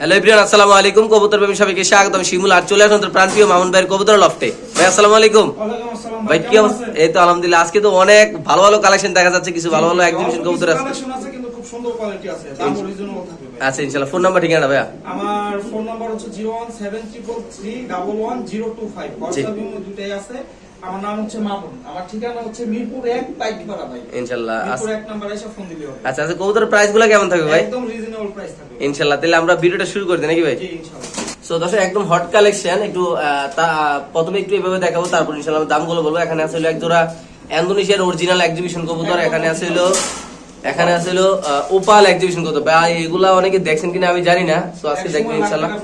Hello ইব্রিয়ান আসসালামু আলাইকুম। কবুতর প্রেমী সবাইকে স্বাগতম। শিমুল আর চলে আসুন প্রাণ প্রিয় মামুন ভাইয়ের কবুতর লফটে ভাই আসসালামু আলাইকুম। ভাই কি অবস্থা? এই তো আলহামদুলিল্লাহ আজকে তো অনেক ভালো ভালো কালেকশন দেখা যাচ্ছে কিছু ভালো ভালো এক্সিবিশন কবুতর আছে। আচ্ছা ইনশাআল্লাহ ফোন নাম্বার ঠিকানা ভাইয়া? আমার ফোন নাম্বার হচ্ছে zero one seven triple three double one zero two five WhatsApp দুটাই আছে আমার নাম হচ্ছে মামুন। আমার ঠিকানা হচ্ছে মিরপুর এক পাইকপাড়া ভাই। ইনশাআল্লাহ মিরপুর এক নাম্বার এসে ফোন দিলে হবে। আচ্ছা আচ্ছা কবুতরের প্রাইসগুলো কেমন থাকবে ভাই? একদম রিজনেবল প্রাইস থাকবে। ইনশাআল্লাহ তাহলে আমরা ভিডিওটা শুরু করে দিই নাকি ভাই? জি ইনশাআল্লাহ সো দর্শক একদম হট কালেকশন একটু প্রথমে একটু এভাবে দেখাবো তারপর ইনশাআল্লাহ দামগুলো বলব। এখানে আছে হলো এক জোড়া ইন্দোনেশিয়ার অরিজিনাল এক্সিবিশন কবুতর এখানে আছে হলো এখানে আছে হলো ওপাল এক্সিবিশন কবুতর। ভাই এগুলা অনেকে দেখছেন কিনা আমি জানি না। তো আজকে ইনশাআল্লাহ ভাই।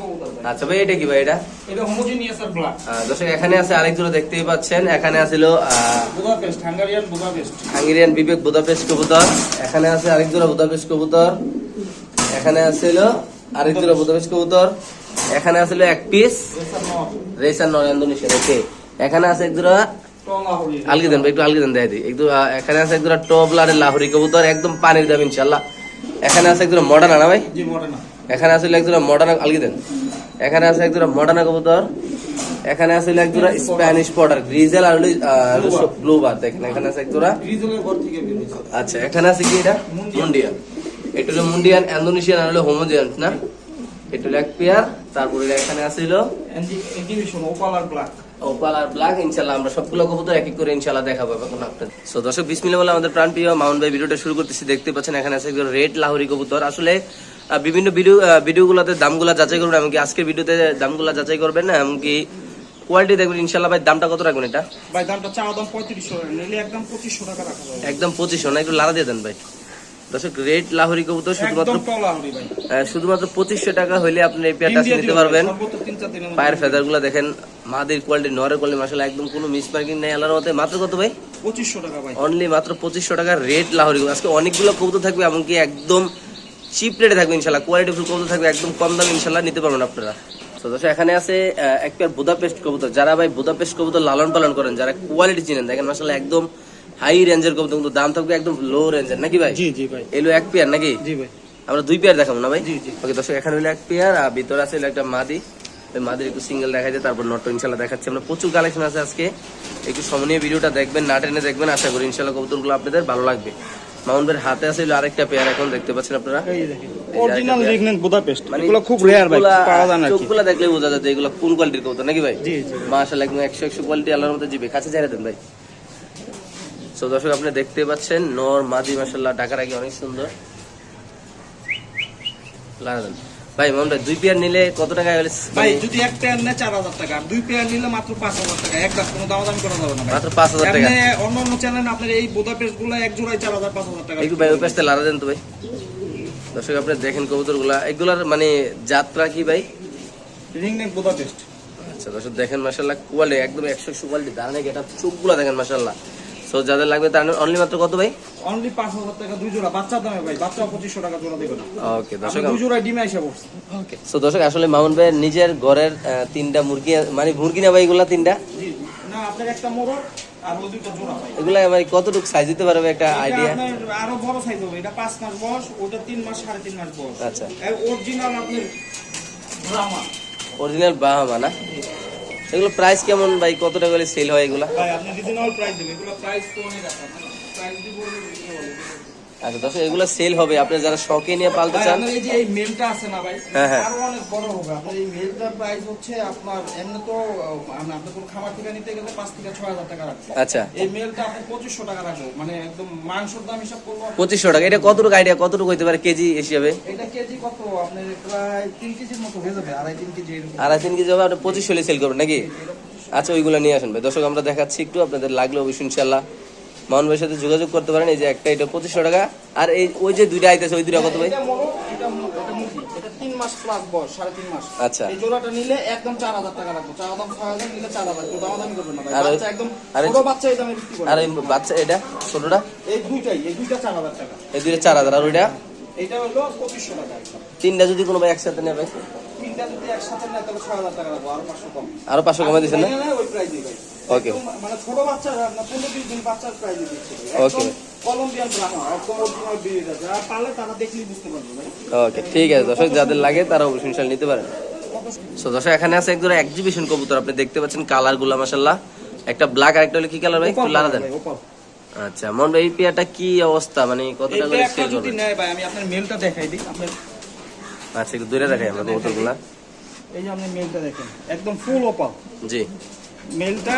আচ্ছা ভাই এটা কি ভাই এটা? এটা হোমোজিনিয়াস আর ব্ল্যাক দর্শক এখানে আছে আরেক জোড়া দেখতেই পাচ্ছেন। এখানে আছে হলো আহ, বুদাপেস্ট হাঙ্গারিয়ান বুদাপেস্ট হাঙ্গেরিয়ান বিবেক বুদাপেস্ট কবুতর। এখানে আছে আরেক জোড়া বুদাপেস্ট কবুতর। এখানে আছে হলো আরেক জোড়া বুদাপেস্ট কবুতর। এখানে আছে হলো এক পিস রেসার নন ইন্দোনেশিয়ান ওকে এখানে আছে এক জোড়া আলগি দেন ভাই, একটু আলগি দেন দেখাই দিই। একটু এখানে আছে এক জোড়া টবলারের লাহোরি কবুতর একদম পানির দাম ইনশাল্লাহ এখানে আছে এক জোড়া মডার্না না ভাই? এখানে আছে হলো এক জোড়া মডার্না আলগি দেন। এখানে আছে এক জোড়া মডার্না কবুতর। এখানে আছে এক জোড়া স্প্যানিশ পটার গ্রিজেল আর ব্লু বার দেখেন এখানে আছে এক জোড়া। আচ্ছা এখানে আছে কি এটা? মুন্ডিয়ান। এটা হলো মুন্ডিয়ান ইন্দোনেশিয়ান আর হলো হোমোজিয়ান না? এটা হলো এক পেয়ার তারপরে এখানে আছে হলো এক্সিবিশন ওপাল আর ব্ল্যাক ওপাল আর ব্ল্যাক ইনশাল্লাহ আমরা সবগুলো কবুতর এক এক করে ইনশাল্লাহ দেখাবো এখন আপনাদের। সো দর্শক বিসমিল্লাহ বলে আমাদের প্রাণ প্রিয় মাউন্ট ভাই ভিডিওটা শুরু করতেছি। দেখতে পাচ্ছেন এখানে আছে রেড লাহোরি কবুতর। আসলে বিভিন্ন ভিডিও ভিডিওগুলোতে দামগুলো যাচাই করবেন এমনকি আজকের ভিডিওতে দামগুলো যাচাই করবেন না এমনকি কোয়ালিটি দেখবেন ইনশাল্লাহ ভাই দামটা কত রাখবেন এটা? ভাই দামটা চাওয়া দাম পঁয়ত্রিশশো একদম পঁচিশশো টাকা রাখা একদম পঁচিশশো না? একটু লাড়া দিয়ে দেন ভাই। দর্শক রেড লাহোরি কবুতর শুধুমাত্র আহ, শুধুমাত্র পঁচিশশো টাকা আপনি এই পেয়ারটা নিতে পারবেন। পায়ের ফেদারগুলো দেখেন মাদের কোয়ালিটি নরের কোয়ালিটি মাসাল একদম কোনো মিস মার্কিং নেই আল্লাহর মতে মাত্র কত ভাই? পঁচিশশো টাকা ভাই। অনলি মাত্র পঁচিশশো টাকা লাহোরি আজকে অনেকগুলো কবুতর থাকবে এমনকি একদম চিপ রেটে থাকবে ইনশাল্লাহ কোয়ালিটি ফুল কবুতর থাকবে একদম কম দামে ইনশাল্লাহ নিতে পারবেন আপনারা। তো দর্শক এখানে আছে এক পেয়ার বুদাপেস্ট কবুতর। যারা ভাই বুদাপেস্ট কবুতর লালন পালন করেন যারা কোয়ালিটি চিনেন দেখেন মাসাল্লাহ একদম হাই রেঞ্জের কবুতর কিন্তু দাম থাকবে একদম লো রেঞ্জের নাকি ভাই? জি জি ভাই। এলো এক পেয়ার নাকি? জি ভাই। আমরা দুই পেয়ার দেখাবো না ভাই? জি, জি। ওকে দর্শক এখানে হলো এক পেয়ার আর ভিতরে আছে একটা মাদি। ওই মাদির একটু সিঙ্গেল দেখা যায় তারপর নট ইনশাল্লাহ দেখাচ্ছি। আমরা প্রচুর কালেকশন আছে আজকে। একটু ভিডিওটা দেখবেন না টেনে দেখবেন আশা করি ইনশাল্লাহ কবুতরগুলো আপনাদের ভালো লাগবে। মাউন্টের হাতে আছে আরেকটা পেয়ার এখন দেখতে পাচ্ছেন আপনারা? অরিজিনাল একটা বুদাপেস্ট এগুলো খুব রেয়ার ভাই পাওয়া যায় না আর কি। দেখলে বোঝা যাচ্ছে এগুলো কোন কোয়ালিটির কবুতর নাকি ভাই? জি জি। মাশাআল্লাহ একদম একশো একশো কোয়ালিটি আল্লাহর মধ্যে জিবে। কাছে ছেড়ে দেন ভাই। সো দর্শক আপনি দেখতে পাচ্ছেন নর মাদি মাশাআল্লাহ ঢাকার আগে অনেক সুন্দর। ভাই দুই পেয়ার নিলে কত টাকা হলে ভাই যদি এক পেয়ার নেয় চার হাজার টাকা দুই পেয়ার নিলে মাত্র পাঁচ হাজার টাকা। এক লাখ কোনো দামাদামি করা যাবে না মাত্র পাঁচ হাজার টাকা। অন্য অন্য চ্যানেল আপনার এই বুদাপেস্টগুলো এক জোড়ায় চার হাজার পাঁচ হাজার টাকা। একটু ভাই ওই লাড়া দেন তো ভাই। দর্শক আপনি দেখেন কবুতরগুলা এগুলার মানে যাত্রা কি ভাই? রিংনেক বুদাপেস্ট আচ্ছা দর্শক দেখেন মাসাল্লাহ কোয়ালিটি একদম একশো একশো কোয়ালিটি দাঁড়ানে এটা চোখগুলা দেখেন মাসাল্লাহ সো যাদের লাগবে তার অনলি মাত্র কত ভাই? অনলি পাঁচ হাজার টাকা দুই জোড়া। বাচ্চার দামে ভাই বাচ্চা পঁচিশশো টাকা জোড়া দেবে না। ওকে দর্শক দুই জোড়ায় ডিমে এসে পড়ছে। ওকে সো দর্শক আসলে মামুন ভাইয়ের নিজের ঘরের তিনটা মুরগি মানে মুরগি না ভাই এগুলা তিনটা? জি। না আপনার একটা মোড়ক আর ওই দুইটা জোড়া ভাই। এগুলা মানে কতটুকু সাইজ দিতে পারবে একটা আইডিয়া আরও বড় সাইজ হবে। এটা পাঁচ মাস বয়স ওটা তিন মাস সাড়ে তিন মাস বয়স। আচ্ছা। অরিজিনাল আপনার ড্রামা অরিজিনাল বাহামা না? এগুলো প্রাইস কেমন ভাই? কত টাকা সেল হয় এগুলা? ভাই, আপনি প্রাইস দিবেন এগুলো প্রাইস রাখা। প্রাইস দিব আচ্ছা দর্শক এগুলো সেল হবে। আপনি যারা শখে নিয়ে পালতে চান এই যে এই মেলটা আছে না ভাই হ্যাঁ, হ্যাঁ। আরও অনেক বড় হবে। আপনার এই মেলটার প্রাইস হচ্ছে আপনার এমনি তো মানে আপনার কোনো খাবার থেকে নিতে গেলে পাঁচ থেকে ছয় হাজার টাকা রাখছে আচ্ছা। এই মেলটা আপনি পঁচিশশো টাকা রাখব মানে একদম মাংসের দাম হিসাব করব পঁচিশশো টাকা। এটা কতটুকু আইডিয়া কতটুকু হইতে পারে কেজি হিসাবে? এটা কেজি কত? আপনার প্রায় তিন কেজির মতো হয়ে যাবে আড়াই তিন কেজি এরকম। আড়াই তিন কেজি হবে। আপনি পঁচিশ হলে সেল করবেন নাকি? আচ্ছা ওইগুলো নিয়ে আসেন ভাই। দর্শক আমরা দেখাচ্ছি একটু। আপনাদের লাগলে অবশ্যই ইনশাল্লাহ ভাইয়ের সাথে যোগাযোগ করতে পারেন এই যে একটা এটা পঁচিশশো টাকা আর এই ওই যে দুইটা আইতেছে ওই দুইটা কত ভাই এটা মোরগ, এটা মু- এটা মুরগি। এটা তিন মাস প্লাস বয়স, সাড়ে তিন মাস। আচ্ছা। এই জোড়াটা নিলে একদম চার হাজার টাকা রাখব। চার দাম ছয় হাজার, নিলে চার হাজার। কেউ দামাদামি করবে না আর বাচ্চা একদম ছোট বাচ্চা এই দামে বিক্রি করে। আর এই বাচ্চা এটা ছোটটা এই দুইটাই, এই দুইটা চার হাজার টাকা। এই দুইটা চার হাজার আর ওইটা এইটা হলো পঁচিশশো টাকা তিনটা যদি কোনো ভাই একসাথে নেবে তিনটা যদি একসাথে নেয় তাহলে ছয় হাজার টাকা রাখব, আরও পাঁচশো কম। আরও পাঁচশো কমে দিচ্ছেন না ওই price ভাই। একদম মানে ছোট বাচ্চা, আপনার পনেরো বিশ দিন বাচ্চার ই দিচ্ছি। ভাই। কলম্বিয়ান ব্রাহ্মণ একদম অরিজিনাল ব্রিড আছে। আর পারলে তারা দেখলেই বুঝতে পারবে ভাই। ওকে ঠিক আছে দর্শক যাদের লাগে তারা অবশ্যই নিতে পারেন। সো দর্শক এখানে আছে এক জোড়া এক্সিবিশন কবুতর আপনি দেখতে পাচ্ছেন কালারগুলা একটা ব্ল্যাক আর একটা হলো কি কালার ভাই? একটু লালা দেন। আচ্ছা মন ভাই কি অবস্থা? মানে কত টাকা করে সেল করবেন নেয় ভাই আমি আপনার মেলটা দেখাই দিই। আপনার আচ্ছা একটু দূরে রাখাই আমরা কবুতরগুলা। এই যে আপনি মেলটা দেখেন একদম ফুল ওপাল জি। মেলটা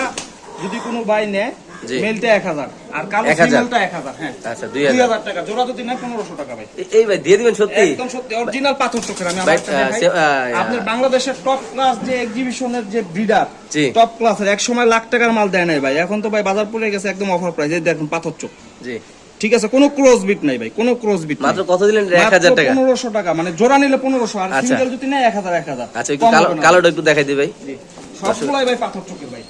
যদি কোনো ভাই নেয় মেলটা এক হাজার। আর কালো 1000 সিমেলটা এক হাজার হ্যাঁ। আচ্ছা দুই দুই হাজার হাজার টাকা জোড়া যদি নেয় পনেরোশো টাকা ভাই। এই ভাই দিয়ে দিবেন সত্যি? একদম সত্যি অরিজিনাল পাথর চোখের আমি ভাই, আমার একটা আহ, দেখাই। সে- আহ, আপনার বাংলাদেশের টপ ক্লাস যে এক্সিবিশনের যে ব্রিডার টপ ক্লাসের এক সময় লাখ টাকার মাল দেয় নাই ভাই। এখন তো ভাই বাজার পড়ে গেছে একদম অফার প্রাইস এই দেখুন পাথর চোখ। জি। ঠিক আছে কোনো ক্রস বিট নাই ভাই কোনো ক্রস বিট মাত্র কত দিলেন? টাকা। পনেরোশো টাকা মানে জোড়া নিলে পনেরোশো আর আচ্ছা। সিঙ্গেল যদি নেয় এক হাজার এক হাজার। আচ্ছা কালো কালোটা একটু দেখাই দিই ভাই। জি। সবগুলাই ভাই পাথর চোখের ভাই।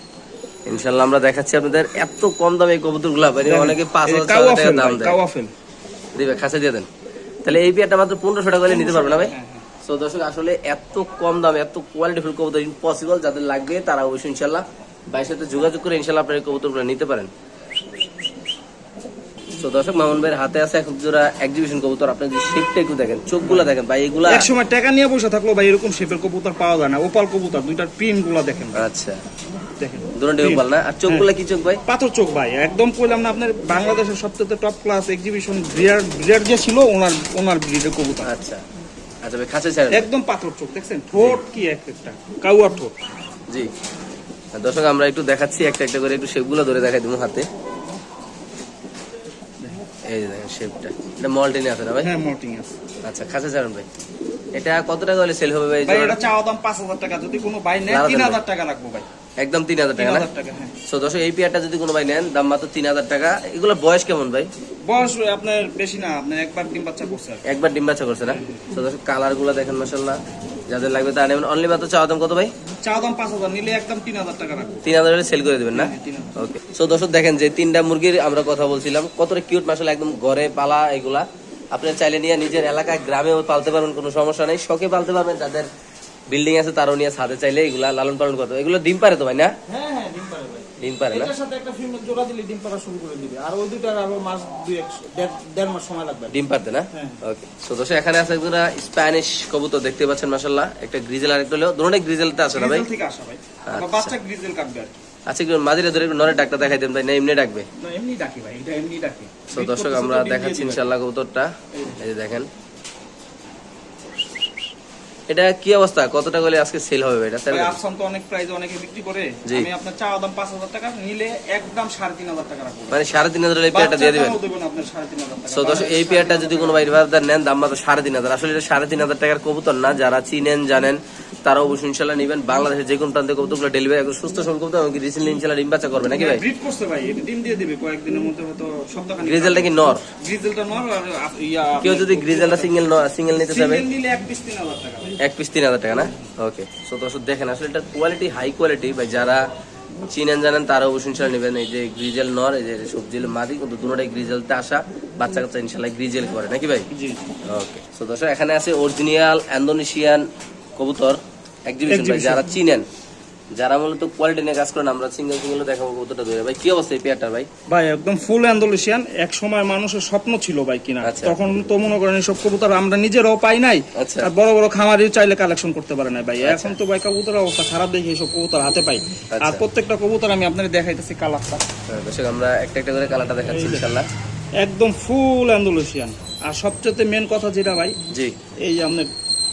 ইনশাল্লাহ আমরা দেখাচ্ছি আপনাদের এত কম দামে এই কবুতরগুলা ভাই অনেকে পাঁচ টাকা দাম দেয়। কাওয়া দিবে খাসে দিয়ে দেন। তাহলে এই পেয়ারটা মাত্র পনেরোশো টাকা হলে নিতে পারবে না ভাই? হ্যাঁ, হ্যাঁ। সো দর্শক আসলে এত কম দামে এত কোয়ালিটি ফুল কবুতর ইম্পসিবল যাদের লাগবে তারা অবশ্যই ইনশাল্লাহ ভাইয়ের সাথে যোগাযোগ করে ইনশাল্লাহ আপনার কবুতর কবুতরগুলো নিতে পারেন। দর্শক মামুন ভাইয়ের হাতে আছে এক জোড়া এক্সিবিশন কবুতর। আপনি যে শেপটা একটু দেখেন চোখগুলা দেখেন ভাই এগুলা এক সময় টাকা নিয়ে বসে থাকল ভাই এরকম শেপের কবুতর পাওয়া যায় না। ওপাল কবুতর দুইটার প্রিন্টগুলা দেখেন আচ্ছা। দেখেন। দুটো পাল না? আর চোখগুলা কি চোখ ভাই? পাথর চোখ ভাই। একদম কইলাম না আপনার বাংলাদেশের সবচেয়ে টপ ক্লাস এক্সিবিশন ব্রিয়ার ব্রিয়ার যে ছিল ওনার ওনার ব্রিডের কবুতর। আচ্ছা। আচ্ছা ভাই খাঁচে ছাড়েন। একদম পাথর চোখ দেখছেন? ঠোঁট কি এক একটা? কাউয়া ঠোঁট। জি। দর্শক আমরা একটু দেখাচ্ছি একটা একটা করে একটু শেপগুলো ধরে দেখাই দেবো হাতে। এই যে দেখেন শেপটা এটা মলটিনে আছে না ভাই? হ্যাঁ মর্টিং আছে। আচ্ছা খাঁচা ছাড়ুন ভাই। এটা কত টাকা হলে সেল হবে ভাই? ভাই এটা চাওয়া দাম পাঁচ হাজার টাকা। যদি কোনো ভাই নেয় লারা তিন দেন হাজার টাকা রাখব ভাই। একদম তিন হাজার তিন টাকা না? হাজার টাকা হ্যাঁ। সো দর্শক এই পেয়ারটা যদি কোনো ভাই নেন দাম মাত্র তিন হাজার টাকা। এগুলো বয়স কেমন ভাই? বয়স আপনার বেশি না। আপনার একবার ডিম বাচ্চা করছে একবার ডিম বাচ্চা করছে না? তো দর্শক কালারগুলো দেখেন মাসাল্লাহ যাদের লাগবে তা নেবেন। অনলি মাত্র চাওয়া দাম কত ভাই? চাওয়া দাম পাঁচ হাজার নিলে একদম তিন হাজার টাকা রাখব। তিন হাজার সেল করে দেবেন না? হ্যাঁ। ওকে সো দর্শক দেখেন যে তিনটা মুরগির আমরা কথা বলছিলাম কতটা কিউট মাসাল একদম ঘরে পালা এগুলা। আপনি চাইলে নিয়ে নিজের এলাকায় গ্রামেও পালতে পারবেন কোনো সমস্যা নেই। শখে পালতে পারবেন যাদের বিল্ডিং আছে তারও নিয়ে ছাদে চাইলে এগুলা লালন পালন করতে। এগুলো ডিম পারে তো ভাই না? হ্যাঁ হ্যাঁ ডিম পারে ভাই না। এটার সাথে একটা ফিমেল জোড়া দিলে ডিম পাড়া শুরু করে দিবে। আর ওই দুটার আরও মাস দুই এক দেড়- দেড় মাস সময় লাগবে। ডিম পারতে না? হ্যাঁ। ওকে সো দর্শক এখানে আছে একটা স্প্যানিশ কবুতর দেখতে পাচ্ছেন একটা গ্রিজেল আর একটা হলো গ্রিজেলতে না ভাই? গ্রিজেল থেকে আসা ভাই। আচ্ছা। বাচ্চা গ্রিজেল কাটবে আর আচ্ছা একটু মাঝিরে ধরে নরের দেখাই দেন ভাই। না এমনি ডাকবে। না এমনি ডাকি ভাই এটা এমনি ডাকি। তো দর্শক আমরা দেখাচ্ছি ইনশাল্লাহ কবুতরটা। এই যে দেখেন। এটা কি অবস্থা? কত টাকা হলে আজকে সেল হবে এটা স্যার আফসান তো অনেক প্রাইজে অনেকে বিক্রি করে। আমি আপনার চা দাম পাঁচ হাজার টাকা নিলে একদম সাড়ে তিন হাজার টাকা রাখব। মানে সাড়ে তিন হাজার হলে এই পেয়ারটা দিয়ে দিবেন? তিন হাজার টাকা। সো দর্শক এই পেয়ারটা যদি কোনো ভাই ভাইদার নেন দাম মাত্র সাড়ে তিন হাজার। আসলে এটা সাড়ে তিন হাজার টাকার কবুতর না যারা চিনেন জানেন তারা অবশ্যই ইনশাল্লাহ নেবেন। বাংলাদেশের যে কোনো প্রান্তে কবুতরগুলো ডেলিভারি একদম সুস্থ সবল কবুতর এবং রিসেন্টলি ইনশাল্লাহ ডিম বাচ্চা করবে নাকি ভাই? ব্রিড করছে ভাই এটা ডিম দিয়ে দিবে কয়েকদিনের মধ্যে হয়তো সপ্তাহখানেক গ্রিজেলটা কি নর? গ্রিজেলটা নর আর ইয়া কেউ যদি গ্রিজেলটা সিঙ্গেল সিঙ্গেল নিতে চাবে? সিঙ্গেল নিলে এক পিস তিন হাজার টাকা ভাই। এক পিস তিন হাজার টাকা না? ওকে সো দর্শক দেখেন আসলে এটার কোয়ালিটি হাই কোয়ালিটি ভাই যারা চিনেন জানেন তারা অবশ্যই ইনশাল্লাহ নেবেন। এই যে গ্রিজেল নর এই যে সবজিল মাদি কিন্তু দুটোটাই গ্রিজেলতে আসা বাচ্চা কাচ্চা ইনশাল্লাহ গ্রিজেল করে নাকি ভাই? জি ওকে সো দর্শক এখানে আছে অরিজিনাল ইন্দোনেশিয়ান কবুতর এক্সিবিশন ভাই যারা চিনেন যারা মূলত কোয়ালিটি নিয়ে কাজ করেন আমরা সিঙ্গেল সিঙ্গেল দেখাবো কবুতরটা ধরে। ভাই কি অবস্থা এই পেয়ারটার ভাই? ভাই একদম ফুল অ্যান্ডোলেশিয়ান এক সময় মানুষের স্বপ্ন ছিল ভাই কিনা আচ্ছা। তখন তো মনে করেন সব কবুতর আমরা নিজেরাও পাই নাই। আচ্ছা। আর বড় বড় খামারি চাইলে কালেকশন করতে পারে না ভাই। এখন তো ভাই কবুতরের অবস্থা খারাপ দেখে সব কবুতর হাতে পাই। আর আচ্ছা। প্রত্যেকটা কবুতর আমি আপনাদের দেখাইতেছি কালারটা হ্যাঁ, দর্শক আমরা একটা একটা করে কালারটা দেখাচ্ছি যে। একদম ফুল অ্যান্ডোলেশিয়ান আর সবচেয়ে মেন কথা যেটা ভাই জি। এই যে আপনার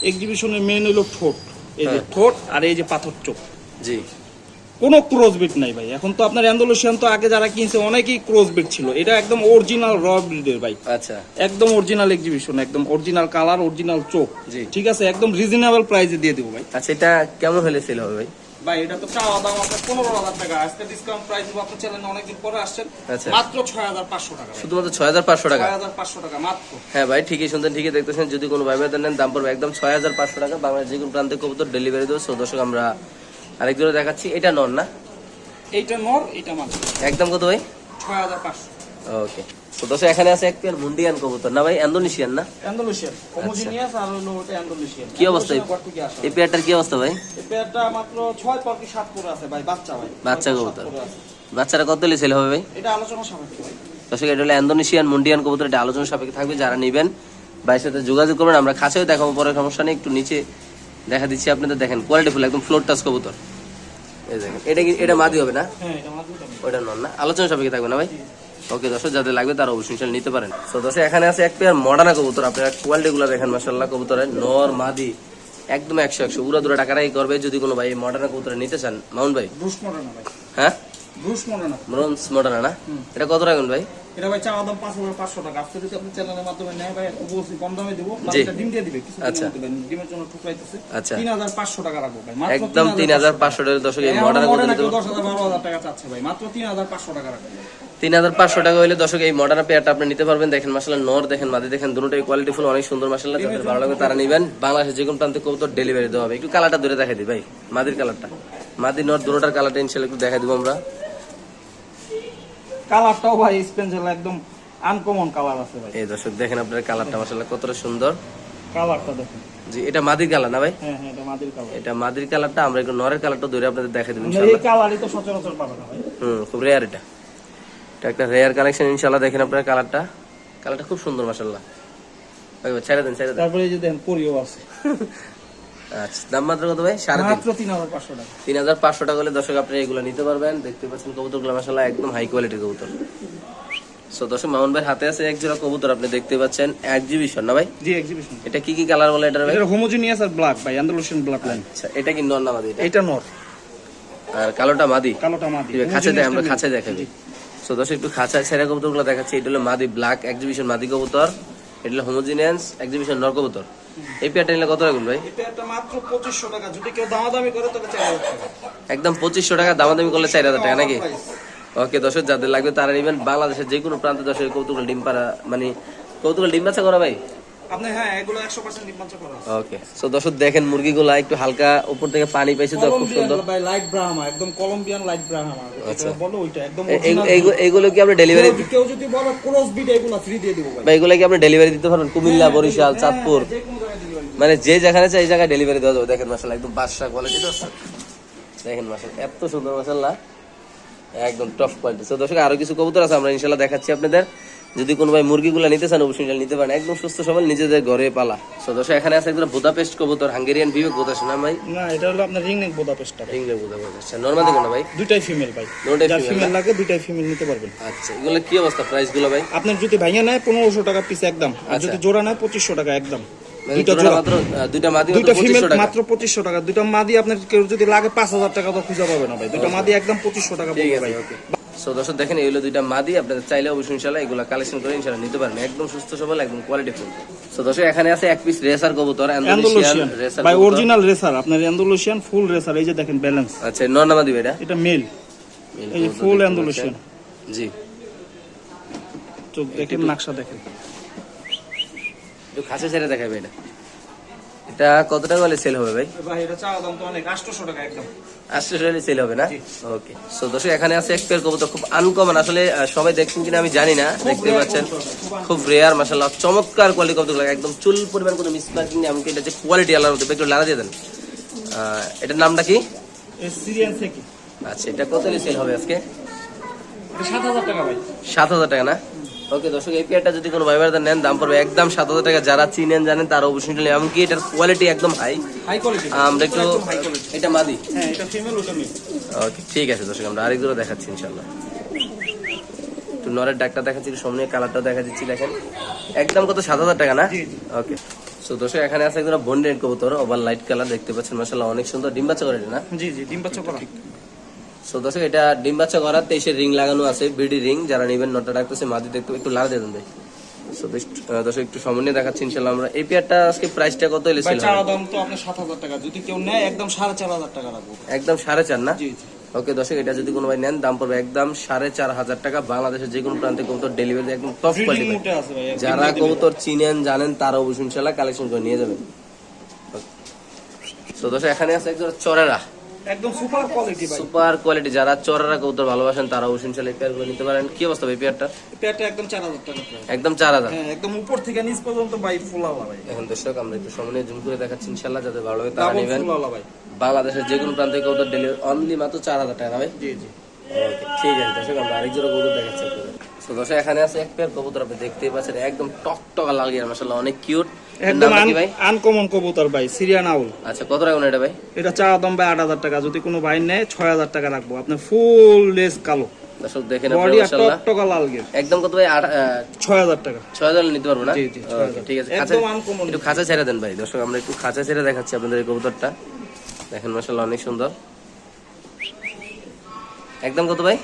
এক্সিবিশনের মেন হলো ঠোঁট। এই যে হ্যাঁ। ঠোঁট আর এই যে পাথর চোখ। জি। কোনো ক্রসবিট নাই ভাই। এখন তো আপনার অ্যান্ডোলেশিয়ান তো আগে যারা কিনছে অনেকেই ক্রসবিট ছিল। এটা একদম অরিজিনাল র ব্রিডের ভাই। আচ্ছা। একদম অরিজিনাল এক্সিবিশন একদম অরিজিনাল কালার অরিজিনাল চোখ। জি। ঠিক আছে? একদম রিজনেবল প্রাইসে দিয়ে দেবো ভাই। আচ্ছা এটা কেমন হলে সেল হবে ভাই? ভাই এটা তো চাওয়া দাম আপনার পনেরো হাজার টাকা। আজকে ডিসকাউন্ট প্রাইস দিব আপনার চ্যানেলে অনেকদিন পরে আসছেন। আচ্ছা। মাত্র ছয় হাজার পাঁচশো টাকা শুধুমাত্র ছয় হাজার পাঁচশো টাকা? ছয় হাজার পাঁচশো টাকা মাত্র। হ্যাঁ ভাই ঠিকই শুনতেন ঠিকই দেখতেছেন। যদি কোনো ভাই ভাইদের নেন দাম পড়বে একদম ছয় হাজার পাঁচশো টাকা। বাংলাদেশ যে কোনো প্রান্তে কবুতর ডেলিভারি দেবো। সো দর্শক আমরা আরেক জোড়া দেখাচ্ছি। এটা নন না? এইটা নর এটা মাত্র। একদম কত ভাই? ছয় হাজার পাঁচশো। ওকে তো দর্শক এখানে আছে এক পেয়ার মুন্ডিয়ান কবুতর। না ভাই ইন্দোনেশিয়ান না? অ্যান্ডোলেশিয়ান হোমোজিনিয়াস আর হলো ওটা অ্যান্ডোলেশিয়ান কি অবস্থা? এই- পেয়ারটার কি অবস্থা ভাই? এই পেয়ারটা মাত্র ছয় পর কি সাত করে আছে ভাই বাচ্চা ভাই। বাচ্চা কবুতর। বাচ্চারা কত হলে সেল হবে ভাই? এটা আলোচনা সাপেক্ষে ভাই। দর্শক এটা হলো ইন্দোনেশিয়ান মুন্ডিয়ান কবুতর এটা আলোচনা সাপেক্ষে থাকবে যারা নেবেন ভাইয়ের সাথে যোগাযোগ করবেন আমরা কাছেও দেখাবো পরে সমস্যা নেই একটু নিচে দেখা দিচ্ছি আপনাদের দেখেন কোয়ালিটি ফুল একদম ফ্লোর টাচ কবুতর। এই দেখেন এটা কি এটা মাদি হবে না? হ্যাঁ। ওইটা নন না আলোচনা সাপেক্ষে থাকবে না ভাই? ওকে দর্শক যাদের লাগবে তারা অবশ্যই সেটা নিতে পারেন। তো দর্শক এখানে আছে এক পেয়ার মডার্না কবুতর। আপনারা কোয়ালিটি গুলো দেখেন মাসাল্লাহ কবুতরের। নর মাদি একদম একশো একশো উড়া দুরা টাকারাই করবে। যদি কোনো ভাই মডার্না কবুতর নিতে চান মাউন্ট ভাই? হ্যাঁ? মডার্ন ব্রোঞ্জ মডার্না না? এটা কত রাখবেন ভাই? এটা ভাই চাওয়া দাম পাঁচ হাজার পাঁচশো টাকা। আজকে যদি আপনি চ্যানেলের মাধ্যমে নেয় ভাই বলছি কম দামে দিব এটা ডিম দিয়ে দিবে কিছু আচ্ছা। ডিমের জন্য ঠুকরাইতেছে। আচ্ছা। তিন হাজার পাঁচশো টাকা রাখব ভাই মাত্র একদম তিন হাজার পাঁচশো টাকার দর্শক মডার্ন দশ হাজার বারো হাজার টাকা চাচ্ছে ভাই মাত্র তিন হাজার পাঁচশো টাকা রাখব তিন হাজার পাঁচশো টাকা হলে দর্শক এই মডার্ন পেয়ারটা আপনি নিতে পারবেন। দেখেন মাসাল্লাহ নর দেখেন মাদি দেখেন দুটোই কোয়ালিটি ফুল অনেক সুন্দর মাসাল্লাহ ভালো লাগবে তারা নিবেন। বাংলাদেশের যে কোনো প্রান্তে কবুতর ডেলিভারি দেওয়া হবে। একটু কালারটা দূরে দেখাই দিই ভাই মাদির কালারটা মাদি নর দুটোটার কালারটা ইনশাল্লাহ একটু দেখাই দিব আমরা। কালারটাও ভাই স্পেন্সেল একদম আনকমন কালার আছে ভাই। এই দর্শক দেখেন আপনার কালারটা মাসাল্লাহ কতটা সুন্দর। কালারটা দেখুন। জি এটা মাদির কালার না ভাই? হ্যাঁ হ্যাঁ এটা মাদির কালার। এটা মাদির কালারটা আমরা একটু নরের কালারটা দূরে আপনাদের দেখাই দেবো এই কালারই তো সচরাচর পাবে না ভাই। হুম খুব রেয়ার এটা। এটা একটা রেয়ার কালেকশন ইনশাল্লাহ দেখেন আপনার কালারটা। কালারটা খুব সুন্দর মাসাল্লাহ ছেড়ে দেন ছেড়ে দেন। তারপরে এই যে দেখেন পরিও আছে। আচ্ছা দাম মাত্র কত ভাই? সাড়ে মাত্র তিন হাজার পাঁচশো টাকা। তিন হাজার পাঁচশো টাকা হলে দর্শক আপনি এগুলো নিতে পারবেন। দেখতে পাচ্ছেন কবুতরগুলো মাসাল্লাহ একদম হাই কোয়ালিটির কবুতর। সো দর্শক মামুন ভাই হাতে আছে এক জোড়া কবুতর আপনি দেখতে পাচ্ছেন। এক্সিবিশন না ভাই? জি এক্সিবিশন এটা কি কি কালার বলে এটা ভাই? এটা হোমোজিনিয়াস আর ব্ল্যাক ভাই আন্দালুশিয়ান ব্ল্যাক লাইন আচ্ছা এটা কি নর না মাদি এটা? এটা নর। আর কালোটা মাদি? কালোটা মাদি। খাঁচা দেয় আমরা Homogeneous খাঁচা দেখাবি। সো দর্শক একটু খাঁচা ছেড়া কবুতরগুলো দেখাচ্ছি। এটা হলো মাদি ব্ল্যাক এক্সিবিশন মাদি কবুতর। এটা হলো হোমোজিনিয়ান্স এক্সিবিশন নর কবুতর। এই পেয়ারটা নিলে কত রাখুন ভাই? মাত্র পঁচিশশো টাকা। যদি কেউ দামাদামি করে তবে চার একদম পঁচিশশো টাকা দামাদামি করলে চার হাজার টাকা নাকি? ওকে দর্শক যাদের লাগবে তারা নেবেন। বাংলাদেশের যে কোনো প্রান্তে দর্শক কৌতুকল ডিম পাড়া মানে কৌতুকল ডিম বাচ্চা করা ভাই? আপনি হ্যাঁ এগুলো করা ওকে সো দর্শক দেখেন মুরগিগুলা একটু হালকা উপর থেকে পানি পাইছে তো খুব সুন্দর। ভাই লাইট ব্রাহ্মা একদম কলম্বিয়ান লাইট ব্রাহ্মা। এটা বলো ওইটা একদম কি আপনি ডেলিভারি কেউ- কেউ যদি বলো ক্রস বিট এগুলো ফ্রি দিয়ে দিব ভাই। এগুলো কি আপনি ডেলিভারি দিতে পারবেন? কুমিল্লা বরিশাল চাঁদপুর যে কোনো জায়গায় delivery মানে যে যেখানে চাই এই জায়গায় ডেলিভারি দেওয়া যাবে। দেখেন মাসাল্লাহ একদম বাদশা কোয়ালিটি দর্শক। দেখেন মাসাল্লাহ এত সুন্দর মাসাল্লাহ একদম টপ কোয়ালিটি তো দর্শক আরও কিছু কবুতর আছে আমরা ইনশাল্লাহ দেখাচ্ছি আপনাদের। যদি কোনো ভাই মুরগিগুলো নিতে চান অবশ্যই নিতে পারেন। একদম সুস্থ সবল নিজেদের ঘরে পালা। তো দর্শক এখানে আছে একদম বুদাপেস্ট কবুতর হাঙ্গেরিয়ান বিবেক বোধা শোনা ভাই? না এটা হলো আপনার রিং নেক বোদাপেস্টটা ভাই। ইংরেজি বোধা বোধা আচ্ছা। নর্মালি কোনো ভাই? দুইটাই ফিমেল ভাই। female ফিমেল লাগে দুইটাই ফিমেল নিতে পারবেন। আচ্ছা এগুলো কি অবস্থা প্রাইসগুলো ভাই? আপনার যদি ভাইয়া নেয় পনেরোশো টাকা পিস একদম। আর আচ্ছা। যদি জোড়া নেয় পঁচিশশো টাকা একদম। দুইটা জোড়া জোড়া। মাত্র আহ, দুইটা মাদি দুইটা ফিমেল মাত্র পঁচিশশো টাকা। দুইটা মাদি আপনার কেউ যদি লাগে পাঁচ হাজার টাকা তো খুঁজে পাবে না ভাই। দুইটা মাদি একদম পঁচিশশো টাকা পড়বে ভাই। সো দর্শক দেখেন এইগুলো দুইটা মাদি। আপনাদের চাইলে অবশ্যই ইনশাল্লাহ এগুলো কালেকশন করে ইনশাল্লাহ নিতে পারেন একদম সুস্থ সবল একদম কোয়ালিটি ফুল। সো দর্শক এখানে আছে এক পিস রেসার কবুতর অ্যান্ডোনেশিয়ান রেসার ভাই অরিজিনাল রেসার আপনার ফুল রেসার এই যে দেখেন ব্যালেন্স আচ্ছা নর নামা দিবে এটা? এটা মেল এই ফুল অ্যান্ডোলুশিয়ান জি। চোখ দেখেন নাকশা দেখেন। একটু খাসে ছেড়ে দেখাবে এটা। এটা কত টাকা হলে সেল হবে ভাই? ভাই এটা চাওয়া দাম তো অনেক আটশোশো টাকা একদম। আটশো হলে সেল হবে না? ওকে সো দর্শক এখানে আছে এক পেয়ার কবুতর খুব আনকমন আসলে সবাই দেখছেন কিনা আমি জানি না দেখতে পাচ্ছেন। খুব রেয়ার মাসাল্লাহ চমৎকার কোয়ালিটি কবুতর একদম চুল পরিমাণ কোনো মিসমার্কিং নেই এমনকি এটা যে কোয়ালিটি আলাদা হতে একটু লাড়া দিয়ে দেন। এটার নামটা কি? থেকে। আচ্ছা এটা কত সেল হবে আজকে? এটা সাত হাজার টাকা ভাই। সাত হাজার টাকা না? ওকে দর্শক এই পেয়ারটা যদি কোনো ভাই বাড়িতে নেন দাম পড়বে একদম সাত হাজার টাকা। যারা চিনেন জানেন তারা অবশ্যই নিলে। এমনকি এটার কোয়ালিটি একদম হাই হাই কোয়ালিটি আমরা একটু এটা মাদি। হ্যাঁ এটা ফিমেল ওটা মেল ওকে ঠিক আছে দর্শক আমরা আরেক জোড়া দেখাচ্ছি ইনশাল্লাহ একটু নরের ডাকটা দেখাচ্ছি সামনে কালারটা দেখা দিচ্ছি দেখেন। একদম কত সাত হাজার টাকা না। ওকে। সো দর্শক এখানে আছে একজন বন্ডেড কবুতর ওভার লাইট কালার দেখতে পাচ্ছেন মাসাল্লাহ অনেক সুন্দর ডিম বাচ্চা করে না? জি জি ডিম বাচ্চা করা সো দর্শক এটা ডিম বাচ্চা করার তেইশের রিং লাগানো আছে বিডি রিং। যারা নেবেন নটা ডাকতেছে মাদি দেখতে একটু দেন ভাই। সো দর্শক একটু সামনে দেখাচ্ছি ইনশাল্লাহ আমরা। এই পেয়ারটা আজকে প্রাইসটা কত এলে ছিল দাম তো আপনার সাত হাজার টাকা। যদি কেউ নেয় একদম সাড়ে চার হাজার টাকা রাখব। একদম সাড়ে চার না? ওকে দর্শক এটা যদি কোনো ভাই নেন দাম পড়বে একদম সাড়ে চার হাজার টাকা। বাংলাদেশের যে কোনো প্রান্তে কবুতর ডেলিভারি একদম টপ কোয়ালিটি যারা কবুতর চিনেন জানেন তারা অবশ্যই ইনশাল্লাহ কালেকশন করে নিয়ে যাবেন। তো দর্শক এখানে আছে একজন চরেরা। একদম সুপার কোয়ালিটি ভাই। সুপার কোয়ালিটি যারা কবুতর ভালোবাসেন তারা অবশ্যই ইনশাল্লাহ এই পেয়ারগুলো নিতে পারেন। কি অবস্থা ভাই পেয়ারটা পেয়ারটা একদম চার হাজার টাকা একদম চার হাজার? হ্যাঁ একদম উপর থেকে নিচ পর্যন্ত ভাই ফুলাওয়া ভাই। এখন দর্শক আমরা একটু সামনে জুম করে দেখাচ্ছি যাদের ভালো তারা নেবেন। বাংলাদেশের যে কোনো প্রান্তে কবুতর ডেলিভারি অনলি মাত্র চার হাজার টাকা ভাই? জি জি। ওকে ঠিক আছে দর্শক আমরা আরেক জোড়া কবুতর দেখাচ্ছি আপনাদের। তো দর্শক এখানে আছে এক পেয়ার কবুতর আপনি দেখতেই পাচ্ছেন একদম টকটকা লাল গিয়ার মাশাআল্লাহ অনেক কিউট একদম নাম কি ভাই? আনকমন কবুতর ভাই সিরিয়ান আউল। আচ্ছা কত রাখুন এটা ভাই? এটা চা দাম ভাই আট হাজার টাকা যদি কোনো ভাই নেয় ছয় হাজার টাকা রাখব। আপনার ফুল লেস কালো। দর্শক দেখেন বডি মাশাআল্লাহ। টকটকা লাল গের। একদম কত ভাই? আট- আহ, ছয় হাজার টাকা। ছয় হাজার নিতে পারব না? জি, জি, ছয় হাজার। Okay, ঠিক আছে। একদম খাঁচা- একটু খাঁচা ছেড়ে দেন ভাই। দর্শক আমরা একটু খাঁচা ছেড়ে দেখাচ্ছি আপনাদের এই কবুতরটা। দেখেন মাসাল্লাহ অনেক সুন্দর। একদম কত ভাই?